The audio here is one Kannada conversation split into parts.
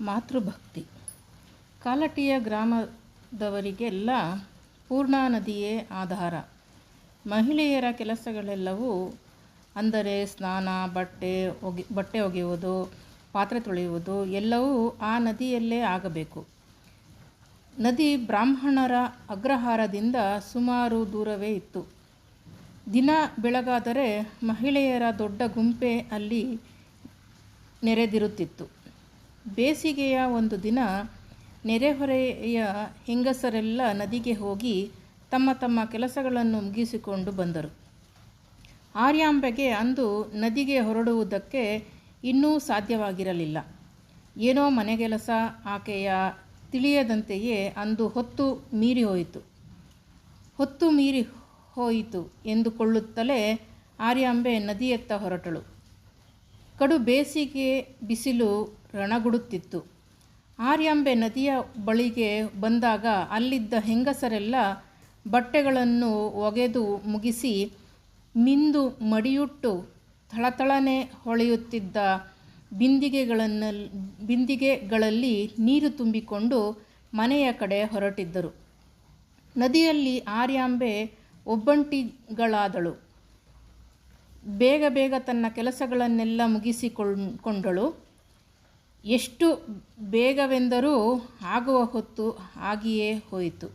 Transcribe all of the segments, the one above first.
ಮಾತೃಭಕ್ತಿ. ಕಾಲಟಿಯ ಗ್ರಾಮದವರಿಗೆಲ್ಲ ಪೂರ್ಣಾ ನದಿಯೇ ಆಧಾರ. ಮಹಿಳೆಯರ ಕೆಲಸಗಳೆಲ್ಲವೂ ಅಂದರೆ ಸ್ನಾನ, ಬಟ್ಟೆ ಒಗೆ, ಬಟ್ಟೆ ಒಗೆಯುವುದು, ಪಾತ್ರೆ ತೊಳೆಯುವುದು ಎಲ್ಲವೂ ಆ ನದಿಯಲ್ಲೇ ಆಗಬೇಕು. ನದಿ ಬ್ರಾಹ್ಮಣರ ಅಗ್ರಹಾರದಿಂದ ಸುಮಾರು ದೂರವೇ ಇತ್ತು. ದಿನ ಬೆಳಗಾದರೆ ಮಹಿಳೆಯರ ದೊಡ್ಡ ಗುಂಪೆ ಅಲ್ಲಿ ನೆರೆದಿರುತ್ತಿತ್ತು. ಬೇಸಿಗೆಯ ಒಂದು ದಿನ ನೆರೆಹೊರೆಯ ಹೆಂಗಸರೆಲ್ಲ ನದಿಗೆ ಹೋಗಿ ತಮ್ಮ ತಮ್ಮ ಕೆಲಸಗಳನ್ನು ಮುಗಿಸಿಕೊಂಡು ಬಂದರು. ಆರ್ಯಾಂಬೆಗೆ ಅಂದು ನದಿಗೆ ಹೊರಡುವುದಕ್ಕೆ ಇನ್ನೂ ಸಾಧ್ಯವಾಗಿರಲಿಲ್ಲ. ಏನೋ ಮನೆಗೆಲಸ ಆಕೆಯ ತಿಳಿಯದಂತೆಯೇ ಅಂದು ಹೊತ್ತು ಮೀರಿ ಹೋಯಿತು. ಹೊತ್ತು ಮೀರಿ ಹೋಯಿತು ಎಂದುಕೊಳ್ಳುತ್ತಲೇ ಆರ್ಯಾಂಬೆ ನದಿಯತ್ತ ಹೊರಟಳು. ಕಡು ಬೇಸಿಗೆ ಬಿಸಿಲು ರಣಗುಡುತ್ತಿತ್ತು. ಆರ್ಯಾಂಬೆ ನದಿಯ ಬಳಿಗೆ ಬಂದಾಗ ಅಲ್ಲಿದ್ದ ಹೆಂಗಸರೆಲ್ಲ ಬಟ್ಟೆಗಳನ್ನು ಒಗೆದು ಮುಗಿಸಿ ಮಿಂದು ಮಡಿಯುಟ್ಟು ಥಳಥಳನೆ ಹೊಳೆಯುತ್ತಿದ್ದ ಬಿಂದಿಗೆಗಳನ್ನು ಬಿಂದಿಗೆಗಳಲ್ಲಿ ನೀರು ತುಂಬಿಕೊಂಡು ಮನೆಯ ಕಡೆ ಹೊರಟಿದ್ದರು. ನದಿಯಲ್ಲಿ ಆರ್ಯಾಂಬೆ ಒಬ್ಬಂಟಿಗಳಾದಳು. ಬೇಗ ಬೇಗ ತನ್ನ ಕೆಲಸಗಳನ್ನೆಲ್ಲ ಮುಗಿಸಿಕೊಂಡಳು ಎಷ್ಟು ಬೇಗವೆಂದರೂ ಆಗುವ ಹೊತ್ತು ಆಗಿಯೇ ಹೋಯಿತು.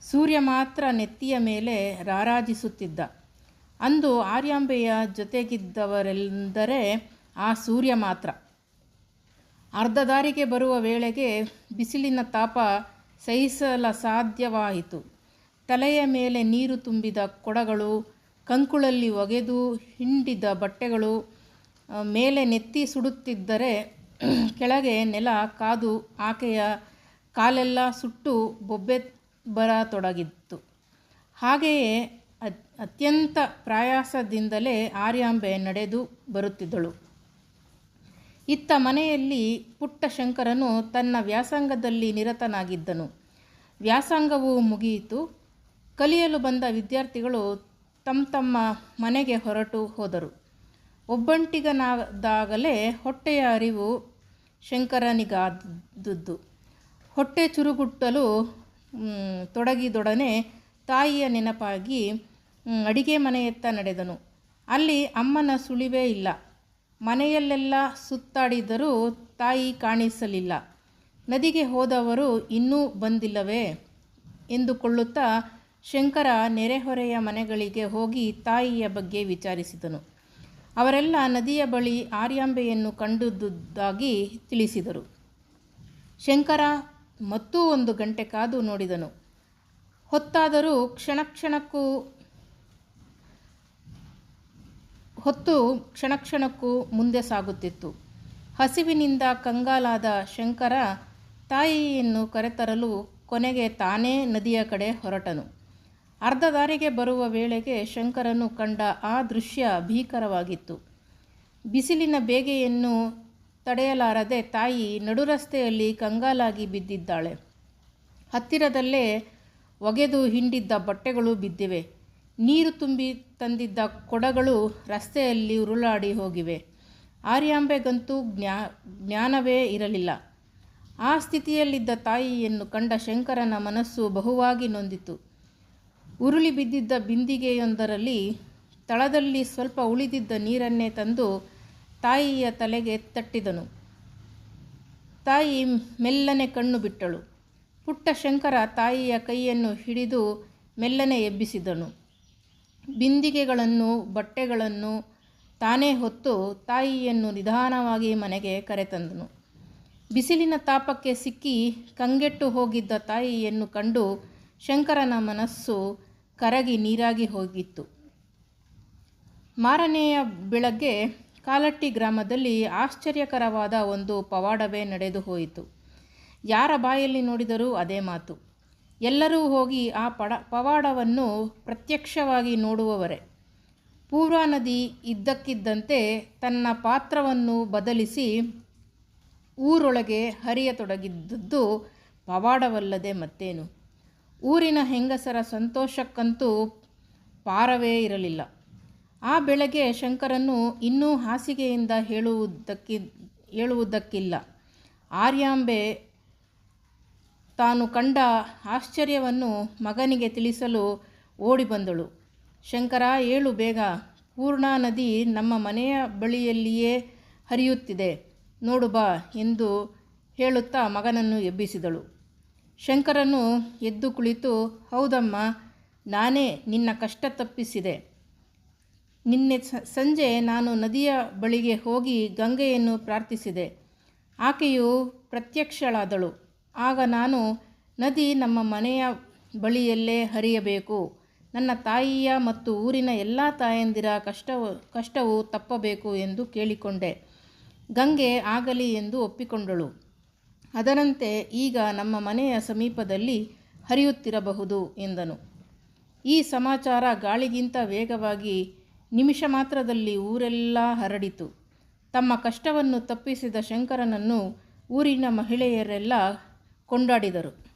ಸೂರ್ಯ ಮಾತ್ರ ನೆತ್ತಿಯ ಮೇಲೆ ರಾರಾಜಿಸುತ್ತಿದ್ದ. ಅಂದು ಆರ್ಯಾಂಬೆಯ ಜೊತೆಗಿದ್ದವರೆಂದರೆ ಆ ಸೂರ್ಯ ಮಾತ್ರ. ಅರ್ಧ ದಾರಿಗೆ ಬರುವ ವೇಳೆಗೆ ಬಿಸಿಲಿನ ತಾಪ ಸಹಿಸಲ ಸಾಧ್ಯವಾಯಿತು. ತಲೆಯ ಮೇಲೆ ನೀರು ತುಂಬಿದ ಕೊಡಗಳು ಕಂಕುಳಲ್ಲಿ ಒಗೆದು ಹಿಂಡಿದ ಬಟ್ಟೆಗಳು ಮೇಲೆ ನೆತ್ತಿ ಸುಡುತ್ತಿದ್ದರೆ ಕೆಳಗೆ ನೆಲ, ಕಾದು, ಆಕೆಯ ಕಾಲೆಲ್ಲ ಸುಟ್ಟು ಬೊಬ್ಬೆ ಬರತೊಡಗಿತ್ತು ಹಾಗೆಯೇ ಅತ್ಯಂತ ಪ್ರಯಾಸದಿಂದಲೇ ಆರ್ಯಾಂಬೆ ನಡೆದು ಬರುತ್ತಿದ್ದಳು. ಇತ್ತ ಮನೆಯಲ್ಲಿ ಪುಟ್ಟ ಶಂಕರನು ತನ್ನ ವ್ಯಾಸಂಗದಲ್ಲಿ ನಿರತನಾಗಿದ್ದನು. ವ್ಯಾಸಂಗವು ಮುಗಿಯಿತು. ಕಲಿಯಲು ಬಂದ ವಿದ್ಯಾರ್ಥಿಗಳು ತಮ್ಮ ತಮ್ಮ ಮನೆಗೆ ಹೊರಟು ಹೋದರು. ಒಬ್ಬಂಟಿಗನಾದಾಗಲೇ ಹೊಟ್ಟೆಯ ಅರಿವು ಶಂಕರನಿಗಾದದ್ದು. ಹೊಟ್ಟೆ ಚುರುಗುಟ್ಟಲು ತೊಡಗಿದೊಡನೆ ತಾಯಿಯ ನೆನಪಾಗಿ ಅಡಿಗೆ ಮನೆಯತ್ತ ನಡೆದನು. ಅಲ್ಲಿ ಅಮ್ಮನ ಸುಳಿವೇ ಇಲ್ಲ. ಮನೆಯಲ್ಲೆಲ್ಲ ಸುತ್ತಾಡಿದರೂ ತಾಯಿ ಕಾಣಿಸಲಿಲ್ಲ. ನದಿಗೆ ಹೋದವರು ಇನ್ನೂ ಬಂದಿಲ್ಲವೇ? ಎಂದುಕೊಳ್ಳುತ್ತಾ ಶಂಕರ ನೆರೆಹೊರೆಯ ಮನೆಗಳಿಗೆ ಹೋಗಿ ತಾಯಿಯ ಬಗ್ಗೆ ವಿಚಾರಿಸಿದನು. ಅವರೆಲ್ಲ ನದಿಯ ಬಳಿ ಆರ್ಯಾಂಬೆಯನ್ನು ಕಂಡುದಾಗಿ ತಿಳಿಸಿದರು. ಶಂಕರ ಮತ್ತೂ ಒಂದು ಗಂಟೆ ಕಾದು ನೋಡಿದನು. ಹೊತ್ತಾದರೂ ಕ್ಷಣಕ್ಷಣಕ್ಕೂ ಹೊತ್ತು ಕ್ಷಣಕ್ಷಣಕ್ಕೂ ಮುಂದೆ ಸಾಗುತ್ತಿತ್ತು. ಹಸಿವಿನಿಂದ ಕಂಗಾಲಾದ ಶಂಕರ ತಾಯಿಯನ್ನು ಕರೆತರಲು ಕೊನೆಗೆ ತಾನೇ ನದಿಯ ಕಡೆ ಹೊರಟನು. ಅರ್ಧ ದಾರಿಗೆ ಬರುವ ವೇಳೆಗೆ ಶಂಕರನು ಕಂಡ ಆ ದೃಶ್ಯ ಭೀಕರವಾಗಿತ್ತು. ಬಿಸಿಲಿನ ಬೇಗೆಯನ್ನು ತಡೆಯಲಾರದೆ ತಾಯಿ ನಡುರಸ್ತೆಯಲ್ಲಿ ಕಂಗಾಲಾಗಿ ಬಿದ್ದಿದ್ದಾಳೆ. ಹತ್ತಿರದಲ್ಲೇ ಒಗೆದು ಹಿಂಡಿದ್ದ ಬಟ್ಟೆಗಳು ಬಿದ್ದಿವೆ. ನೀರು ತುಂಬಿ ತಂದಿದ್ದ ಕೊಡಗಳು ರಸ್ತೆಯಲ್ಲಿ ಉರುಳಾಡಿ ಹೋಗಿವೆ. ಆರ್ಯಾಂಬೆಗಂತೂ ಜ್ಞಾ, ಜ್ಞಾನವೇ ಇರಲಿಲ್ಲ. ಆ ಸ್ಥಿತಿಯಲ್ಲಿದ್ದ ತಾಯಿಯನ್ನು ಕಂಡ ಶಂಕರನ ಮನಸ್ಸು ಬಹುವಾಗಿ ನೊಂದಿತು ಉರುಳಿ ಬಿದ್ದಿದ್ದ ಬಿಂದಿಗೆಯೊಂದರಲ್ಲಿ ತಳದಲ್ಲಿ ಸ್ವಲ್ಪ ಉಳಿದಿದ್ದ ನೀರನ್ನೇ ತಂದು ತಾಯಿಯ ತಲೆಗೆ ತಟ್ಟಿದನು. ತಾಯಿ ಮೆಲ್ಲನೆ ಕಣ್ಣು ಬಿಟ್ಟಳು. ಪುಟ್ಟ ಶಂಕರ ತಾಯಿಯ ಕೈಯನ್ನು ಹಿಡಿದು ಮೆಲ್ಲನೆ ಎಬ್ಬಿಸಿದನು. ಬಿಂದಿಗೆಗಳನ್ನು, ಬಟ್ಟೆಗಳನ್ನು ತಾನೇ ಹೊತ್ತು ತಾಯಿಯನ್ನು ನಿಧಾನವಾಗಿ ಮನೆಗೆ ಕರೆತಂದನು. ಬಿಸಿಲಿನ ತಾಪಕ್ಕೆ ಸಿಕ್ಕಿ ಕಂಗೆಟ್ಟು ಹೋಗಿದ್ದ ತಾಯಿಯನ್ನು ಕಂಡು ಶಂಕರನ ಮನಸ್ಸು ಕರಗಿ ನೀರಾಗಿ ಹೋಗಿತ್ತು. ಮಾರನೆಯ ಬೆಳಗ್ಗೆ ಕಾಲಟ್ಟಿ ಗ್ರಾಮದಲ್ಲಿ ಆಶ್ಚರ್ಯಕರವಾದ ಒಂದು ಪವಾಡವೇ ನಡೆದು ಹೋಯಿತು. ಯಾರ ಬಾಯಲ್ಲಿ ನೋಡಿದರೂ ಅದೇ ಮಾತು. ಎಲ್ಲರೂ ಹೋಗಿ ಆ ಪಡ, ಪವಾಡವನ್ನು ಪ್ರತ್ಯಕ್ಷವಾಗಿ ನೋಡುವವರೇ. ಪೂರ್ವ ನದಿ ಇದ್ದಕ್ಕಿದ್ದಂತೆ ತನ್ನ ಪಾತ್ರವನ್ನು ಬದಲಿಸಿ ಊರೊಳಗೆ ಹರಿಯತೊಡಗಿದ್ದದ್ದು ಪವಾಡವಲ್ಲದೆ ಮತ್ತೇನು. ಊರಿನ ಹೆಂಗಸರ ಸಂತೋಷಕ್ಕಂತೂ ಪಾರವೇ ಇರಲಿಲ್ಲ. ಆ ಬೆಳಗ್ಗೆ ಶಂಕರನ್ನು ಇನ್ನೂ ಹಾಸಿಗೆಯಿಂದ ಹೇಳುವುದಕ್ಕಿ, ಹೇಳುವುದಕ್ಕಿಲ್ಲ. ಆರ್ಯಾಂಬೆ ತಾನು ಕಂಡ ಆಶ್ಚರ್ಯವನ್ನು ಮಗನಿಗೆ ತಿಳಿಸಲು ಓಡಿ ಬಂದಳು. ಶಂಕರ, ಏಳು ಬೇಗ. ಪೂರ್ಣಾ ನದಿ ನಮ್ಮ ಮನೆಯ ಬಳಿಯಲ್ಲಿಯೇ ಹರಿಯುತ್ತಿದೆ. ನೋಡು ಬಾ ಎಂದು ಹೇಳುತ್ತಾ ಮಗನನ್ನು ಎಬ್ಬಿಸಿದಳು. ಶಂಕರನು ಎದ್ದು ಕುಳಿತು, ಹೌದಮ್ಮ, ನಾನೇ ನಿನ್ನ ಕಷ್ಟ ತಪ್ಪಿಸಿದೆ. ನಿನ್ನೆ ಸಂಜೆ ನಾನು ನದಿಯ ಬಳಿಗೆ ಹೋಗಿ ಗಂಗೆಯನ್ನು ಪ್ರಾರ್ಥಿಸಿದೆ. ಆಕೆಯು ಪ್ರತ್ಯಕ್ಷಳಾದಳು. ಆಗ ನಾನು, ನದಿ ನಮ್ಮ ಮನೆಯ ಬಳಿಯಲ್ಲೇ ಹರಿಯಬೇಕು. ನನ್ನ ತಾಯಿಯ ಮತ್ತು ಊರಿನ ಎಲ್ಲ ತಾಯಂದಿರ ಕಷ್ಟವು ಕಷ್ಟವು ತಪ್ಪಬೇಕು ಎಂದು ಕೇಳಿಕೊಂಡೆ. ಗಂಗೆ ಆಗಲಿ ಎಂದು ಒಪ್ಪಿಕೊಂಡಳು. ಅದರಂತೆ ಈಗ ನಮ್ಮ ಮನೆಯ ಸಮೀಪದಲ್ಲಿ ಹರಿಯುತ್ತಿರಬಹುದು ಎಂದನು. ಈ ಸಮಾಚಾರ ಗಾಳಿಗಿಂತ ವೇಗವಾಗಿ ನಿಮಿಷ ಮಾತ್ರದಲ್ಲಿ ಊರೆಲ್ಲ ಹರಡಿತು. ತಮ್ಮ ಕಷ್ಟವನ್ನು ತಪ್ಪಿಸಿದ ಶಂಕರನನ್ನು ಊರಿನ ಮಹಿಳೆಯರೆಲ್ಲ ಕೊಂಡಾಡಿದರು.